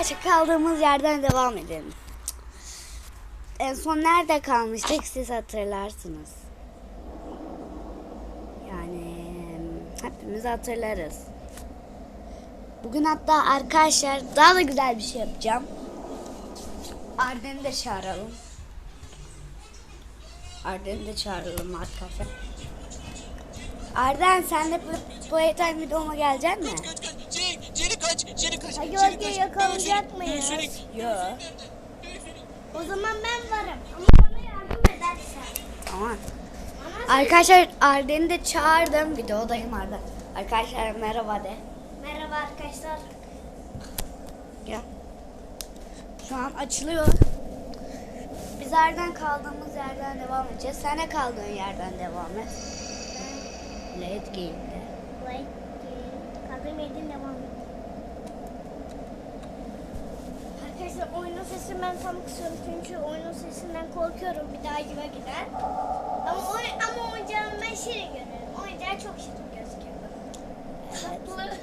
arkadaşlar kaldığımız yerden devam edelim. En son nerede kalmıştık siz hatırlarsınız. Yani hepimiz hatırlarız. Bugün hatta arkadaşlar daha da güzel bir şey yapacağım. Arden'i de çağıralım. Arden'i de çağıralım arkadaşlar. Arden sen de bu Playtime videoma gelecek mi? Kaç Celik kaç. Özge kaç. yakalayacak mıyız? Yok. O zaman ben varım. Ama bana yardım edersen. Tamam. Arkadaşlar Arden'i de çağırdım. Videodayım Arda. Arkadaşlar merhaba de. Merhaba arkadaşlar. Gel. Şu an açılıyor. Biz Arden kaldığımız yerden devam edeceğiz. Sen de kaldığın yerden devam et. Late game'de. Like, kadın edin devam et. Arkadaşlar oyunun sesini ben tam kısıyorum çünkü oyunun sesinden korkuyorum bir daha gibi gider. Ama, oy, ama oyuncağını ben şirin görüyorum. Oyuncağı çok şirin gözüküyor. Tatlı.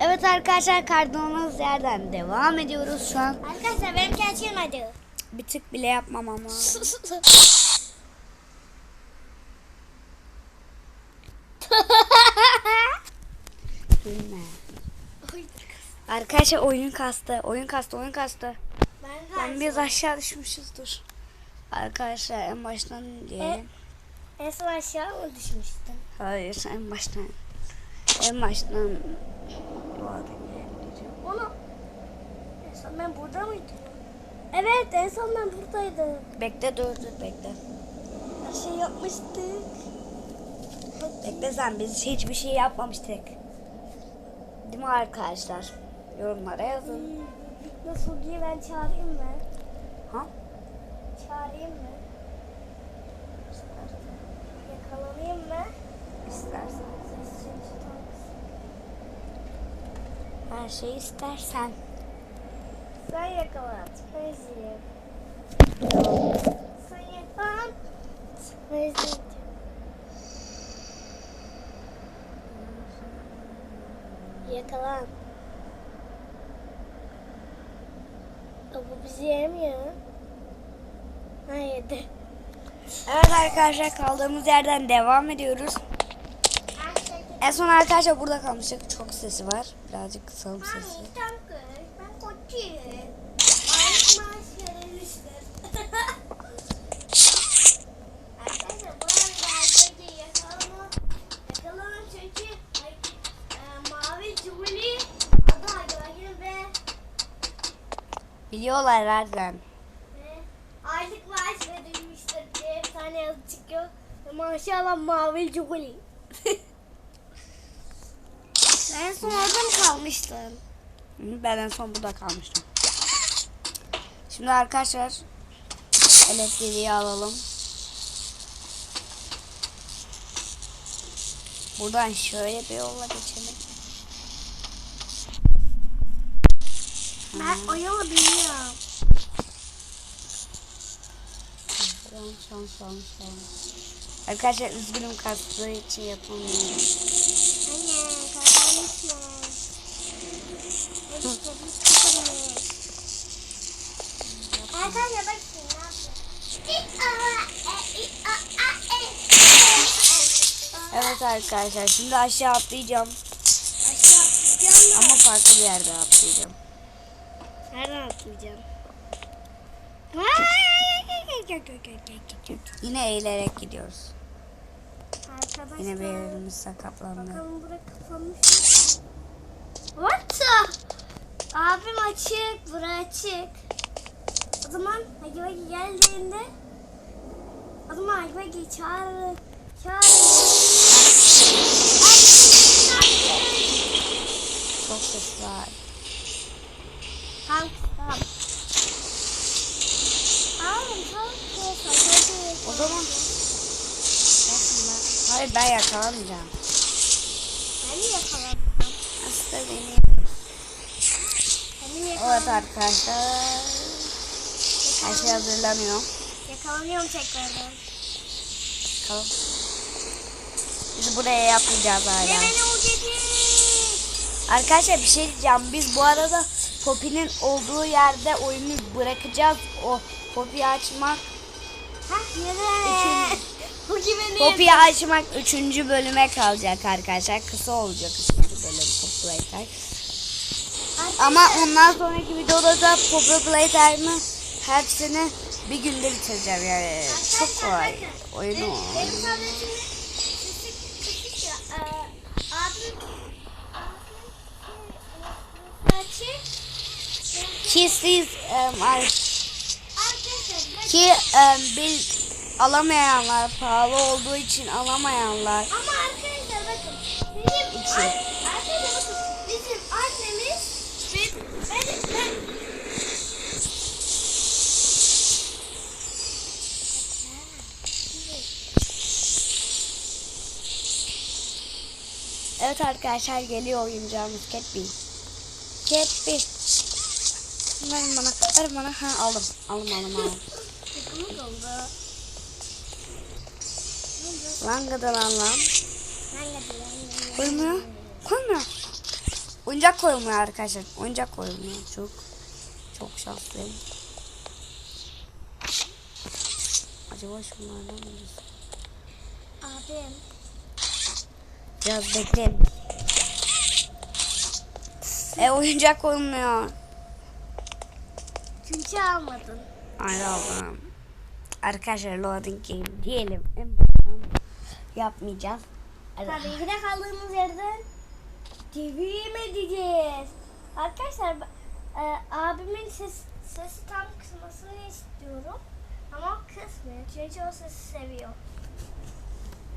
Evet arkadaşlar kaldığımız yerden devam ediyoruz şu an. Arkadaşlar benimki açılmadı. Bir tık bile yapmam ama. Arkadaşlar oyun kastı. Oyun kastı. Oyun kastı. Ben, Ben biraz aşağı düşmüşüz dur. Arkadaşlar en baştan diyelim. En son aşağı mı düşmüştün? Hayır en baştan. En baştan. Onu. En son ben burada mıydım? Evet en son ben buradaydım. Bekle dur dur bekle. Her şey yapmıştık. Bekle sen biz hiçbir şey yapmamıştık. Değil mi arkadaşlar? Yorumlara yazın. Nasıl diye ben çağırayım mı? Ha? Çağırayım mı? Yakalanayım mı? İstersen. Her şeyi istersen. Sen yakalat. Ben izleyeyim. Sen. Ben izleyeceğim. Yakalan. Ya Bu bizi yemiyor. Ha yedi. Evet arkadaşlar kaldığımız yerden devam ediyoruz. En son arkadaşlar burada kalmıştık. Çok sesi var. Birazcık kısalım sesi. Ben koçuyum. Aylık maaş verilmiştir. Arkadaşlar bu arada Ayşe'yi yakalama. Yakalama çünkü ay, e, Mavi Julie adı Ayşe'nin ve, Biliyorlar nereden. aylık maaş verilmiştir diye bir tane yazı çıkıyor. Maşallah Mavi Julie. en son orada mı kalmıştın? Ben en son burada kalmıştım. Şimdi arkadaşlar elektriği alalım. Buradan şöyle bir yolla geçelim. Ben o yolu bilmiyorum. Son son son son. Arkadaşlar üzgünüm kastığı için yapamıyorum. Tabii kazanıyoruz. Arkadaşlar bak şimdi ne yapıyor? Evet arkadaşlar şimdi aşağı atlayacağım. Aşağı atlayacağım Ama farklı bir yerde atlayacağım. Nereden atlayacağım? Yine eğilerek gidiyoruz. Arkadaşlar. Yine bir yerimiz sakatlandı. Bakalım bura kapanmış? What? Abim açık, bura açık. O zaman Hagi Vagi geldiğinde o zaman Hagi Vagi çağır, çağır. Çok ses var. Tamam, tamam. Hadi. O zaman ben- Hayır ben yakalamayacağım. Beni yakaladım. Hasta beni. Beni Evet arkadaşlar. Her şey hazırlanıyor. Yakalanıyorum tekrardan. Bakalım. Biz buraya yapmayacağız Ne hala. beni o gece? Arkadaşlar bir şey diyeceğim. Biz bu arada Poppy'nin olduğu yerde oyunu bırakacağız. O Poppy'yi açmak niye? Poppy'yi açmak 3. bölüme kalacak arkadaşlar. Kısa olacak 3. bölüm Poppy Playtime. Ama ondan sonraki videoda da Poppy Playtime'ı hepsini bir günde bitireceğim yani. Çok kolay. Oyunu Benim, benim tabletimin sesi kısık ya. Ee, abim abim açık. Ki siz em, ar- Arkadaşlar ben- ki em, bil alamayanlar pahalı olduğu için alamayanlar ama arkadaşlar bakın bizim İçi. an- arkadaşlar bakın bizim annemiz ben ben ben Evet arkadaşlar geliyor oyuncağımız Catbee. Catbee. Ver bana, ver bana. Ha aldım. Aldım, aldım, aldım. Lan gıdı lan lan. Koymuyor. Koymuyor. Oyuncak koymuyor arkadaşlar. Oyuncak koymuyor. Çok çok şanslıyım. Acaba şunlardan birisi. Abim. Biraz bekleyin. E oyuncak koymuyor. Çünkü almadın. Ayrı aldım. Arkadaşlar loading game diyelim. En baştan yapmayacağız. Tabii ki de kaldığımız yerden devam edeceğiz. Arkadaşlar e, abimin ses, sesi tam kısmasını istiyorum. Ama kısmıyor çünkü o sesi seviyor.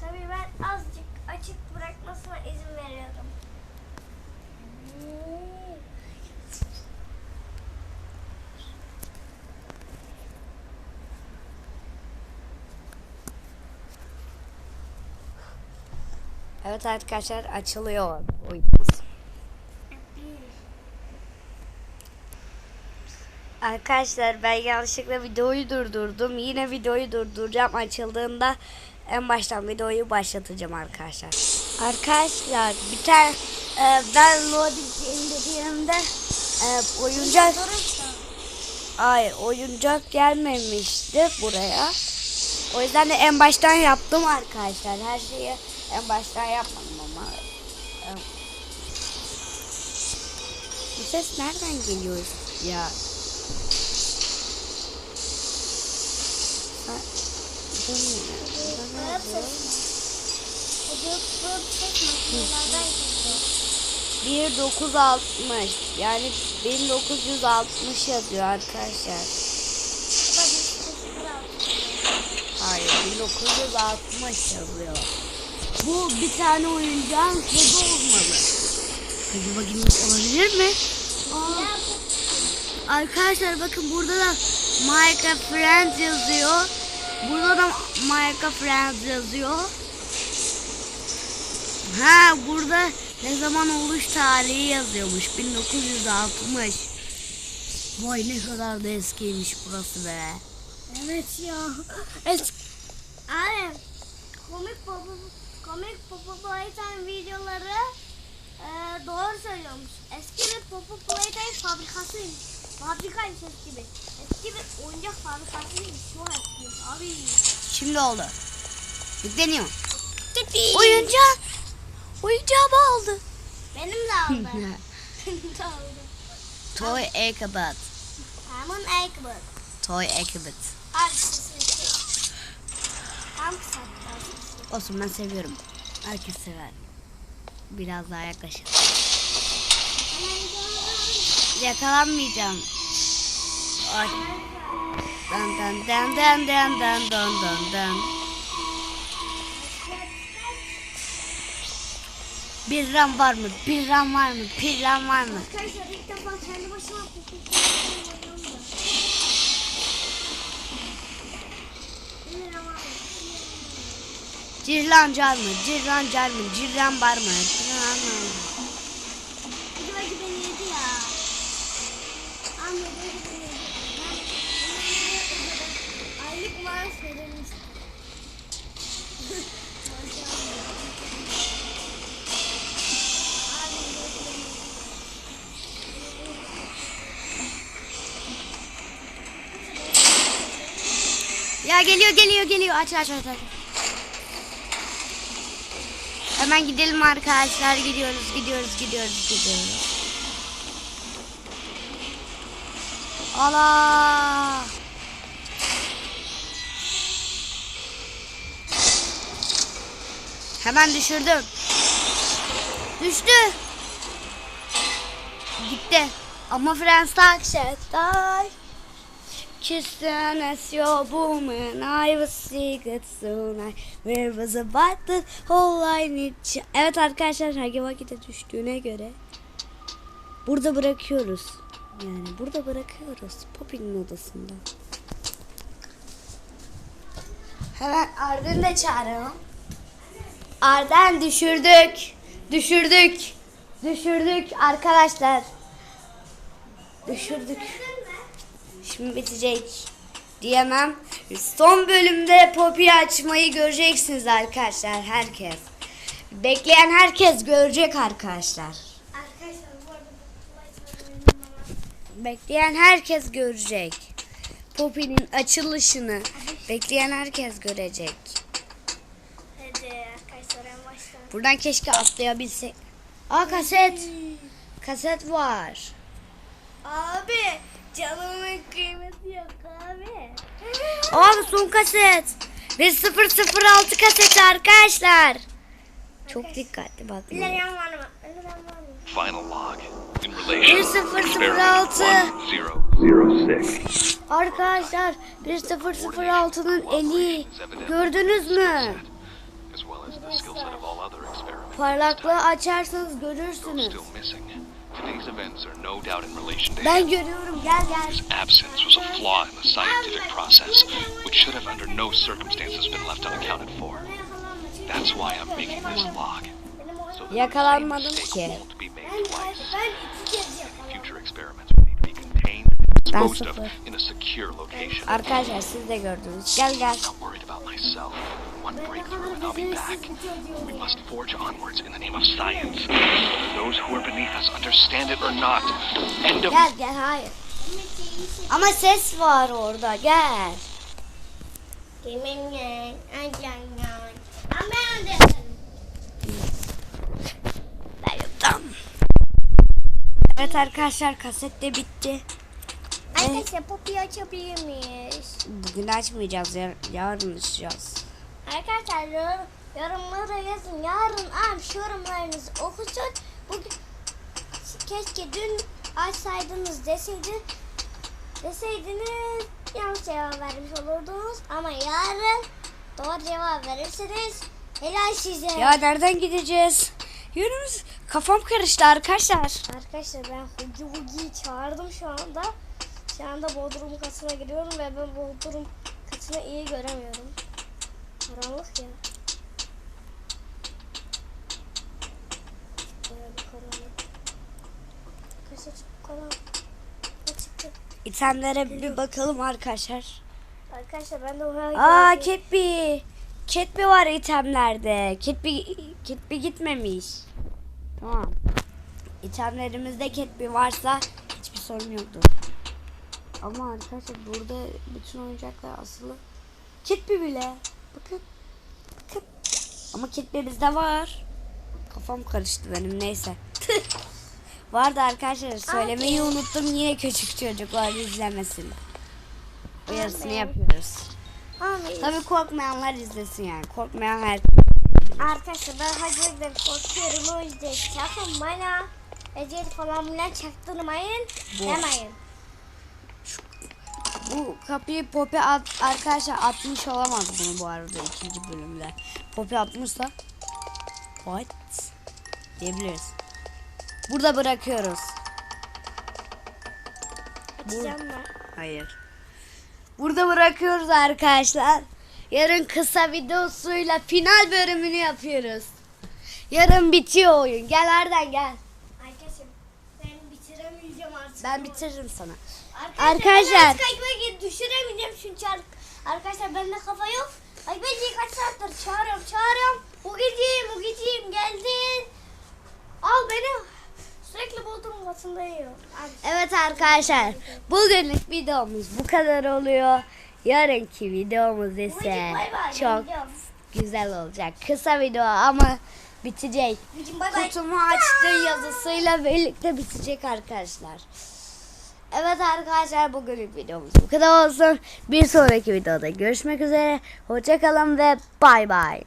Tabii ben azıcık açık bırakmasına izin veriyorum. Hmm. Evet arkadaşlar açılıyor oyunumuz. Arkadaşlar ben yanlışlıkla videoyu durdurdum. Yine videoyu durduracağım. Açıldığında en baştan videoyu başlatacağım arkadaşlar. Arkadaşlar bir tane e, ben loading indirdiğimde e, oyuncak Hayır oyuncak gelmemişti buraya. O yüzden de en baştan yaptım arkadaşlar. Her şeyi ben başta yapmadım ama. Bu ses nereden geliyor ya? Bir dokuz altmış yani bin dokuz yüz altmış yazıyor arkadaşlar. Hayır bin dokuz yüz altmış yazıyor. Bu bir tane oyuncağın kodu olmalı. Peki bakayım olabilir mi? Bu Arkadaşlar bakın burada da Minecraft Friends yazıyor. Burada da Minecraft Friends yazıyor. Ha burada ne zaman oluş tarihi yazıyormuş. 1960. Vay ne kadar da eskiymiş burası be. Evet ya. Es Abi komik baba komik Popo Playtime videoları e, doğru söylüyormuş. Eski bir Popo Playtime fabrikasıymış. Fabrikaymış eski bir. Eski bir oyuncak fabrikasıymış. Çok eski abi. Şimdi oldu. Yükleniyor. Oyuncak. Oyuncağımı aldı. Benim de aldı. Benim de aldı. Toy Ekabet. Hemen Ekbert. Toy Ekabet. Abi sesi. Tam kısalttı. Olsun ben seviyorum. Herkes sever. Biraz daha yaklaşın. Yakalanmayacağım. Ay. Dan dan dan dan dan dan dan dan dan. Bir ram var mı? Bir ram var mı? Bir ram var mı? Arkadaşlar ilk defa kendi başıma Cirlan car mı? Cirlan car mı? Cirlan bar mı? Cirlan bar mı? Ya geliyor geliyor geliyor aç aç aç aç. Hemen gidelim arkadaşlar. Gidiyoruz gidiyoruz gidiyoruz gidiyoruz. Allah. Hemen düşürdüm. Düştü. Gitti. Ama Friends tak Kissing as your woman, I was secret soon. I, where was a button, all I need. Evet arkadaşlar Hagi vakite düştüğüne göre burada bırakıyoruz. Yani burada bırakıyoruz. Poppy'nin odasında. Hemen Arden'i de çağıralım. Arden düşürdük. Düşürdük. Düşürdük arkadaşlar. Düşürdük. Şimdi bitecek diyemem. Son bölümde Poppy'yi açmayı göreceksiniz arkadaşlar herkes. Bekleyen herkes görecek arkadaşlar. Bekleyen herkes görecek. Poppy'nin açılışını bekleyen herkes görecek. Buradan keşke atlayabilsek. Aa kaset. Kaset var. Abi canımın kıymeti yok abi. Abi son kaset. Ve 006 kaset arkadaşlar. Çok dikkatli mı? Final log. In relation, 1006. experiment 1006. Arkadaşlar 1006'nın eli. Gördünüz mü? Parlaklığı açarsanız görürsünüz. still missing, today's events are no doubt in relation to Ben görüyorum gel gel. His absence was a flaw in the scientific process, which should have under no circumstances been left unaccounted for. That's why I'm making this log. So that the Yakalanmadım ki. won't be made twice. Future experiments need to be contained disposed of in a secure location. Arkadaşlar siz de gördünüz. Gel gel. not worried about myself. One breakthrough and I'll be back. We must forge onwards in the name of science. Those who are beneath us understand it or not. End of Gel gel hayır. Ama ses var orada gel. Evet arkadaşlar kaset de bitti. Arkadaşlar Poppy'yi açabilir miyiz? Bugün açmayacağız. yar- yarın açacağız. Arkadaşlar yorum, yorumlara yazın. Yarın am yorumlarınızı okusun. Bugün keşke dün açsaydınız deseydi deseydiniz yanlış cevap vermiş olurdunuz. Ama yarın doğru cevap verirseniz helal size. Ya nereden gideceğiz? Yürümüz. Kafam karıştı arkadaşlar. Arkadaşlar ben Hugi Hugi'yi çağırdım şu anda. Şu anda Bodrum katına giriyorum ve ben Bodrum katını iyi göremiyorum. Karanlık ya. Böyle bir karanlık. Arkadaşlar çok karanlık. Ne çıktı? İtemlere bir bakalım arkadaşlar. Arkadaşlar ben de oraya Aa. Ketbi. Ketbi var itemlerde. Ketbi, Ketbi gitmemiş. Tamam. İtemlerimizde Ketbi varsa hiçbir sorun yoktur. Ama arkadaşlar burada bütün oyuncaklar asılı. Ketbi bile. Bakın. Bakın. Ama Ketbi bizde var. Kafam karıştı benim neyse. Vardı arkadaşlar söylemeyi unuttum yine küçük çocuklar izlemesin. Uyarısını yapıyoruz. Amin. Tabii korkmayanlar izlesin yani. Korkmayan her Arkadaşlar ben Hacı'dan korkuyorum o yüzden sakın bana Ecel falan bile çaktırmayın Bu- demeyin. Bu kapıyı Poppy at, arkadaşlar atmış olamaz bunu bu arada ikinci bölümde. Poppy atmışsa what diyebiliriz. Burada bırakıyoruz. Açacağım ben. Hayır. Burada bırakıyoruz arkadaşlar. Yarın kısa videosuyla final bölümünü yapıyoruz. Yarın bitiyor oyun. Gel Arden gel. Arkadaşlar ben bitiremeyeceğim artık. Ben bitiririm sana. Arkadaşlar, Arkadaşlar. ben artık Aybe'yi düşüremeyeceğim çünkü ar- arkadaşlar bende kafa yok. Aybe'yi kaç saattir çağırıyorum çağırıyorum. Bu geceyim bu geceyim geldin. Al beni. Sürekli bodrum katında yiyor. Evet arkadaşlar bugünlük videomuz bu kadar oluyor. Yarınki videomuz ise bay bay, çok gidiyorum. güzel olacak. Kısa video ama bitecek. Bay bay. Kutumu açtı yazısıyla birlikte bitecek arkadaşlar. Evet arkadaşlar bugünlük videomuz bu kadar olsun. Bir sonraki videoda görüşmek üzere. Hoşçakalın ve bay bay.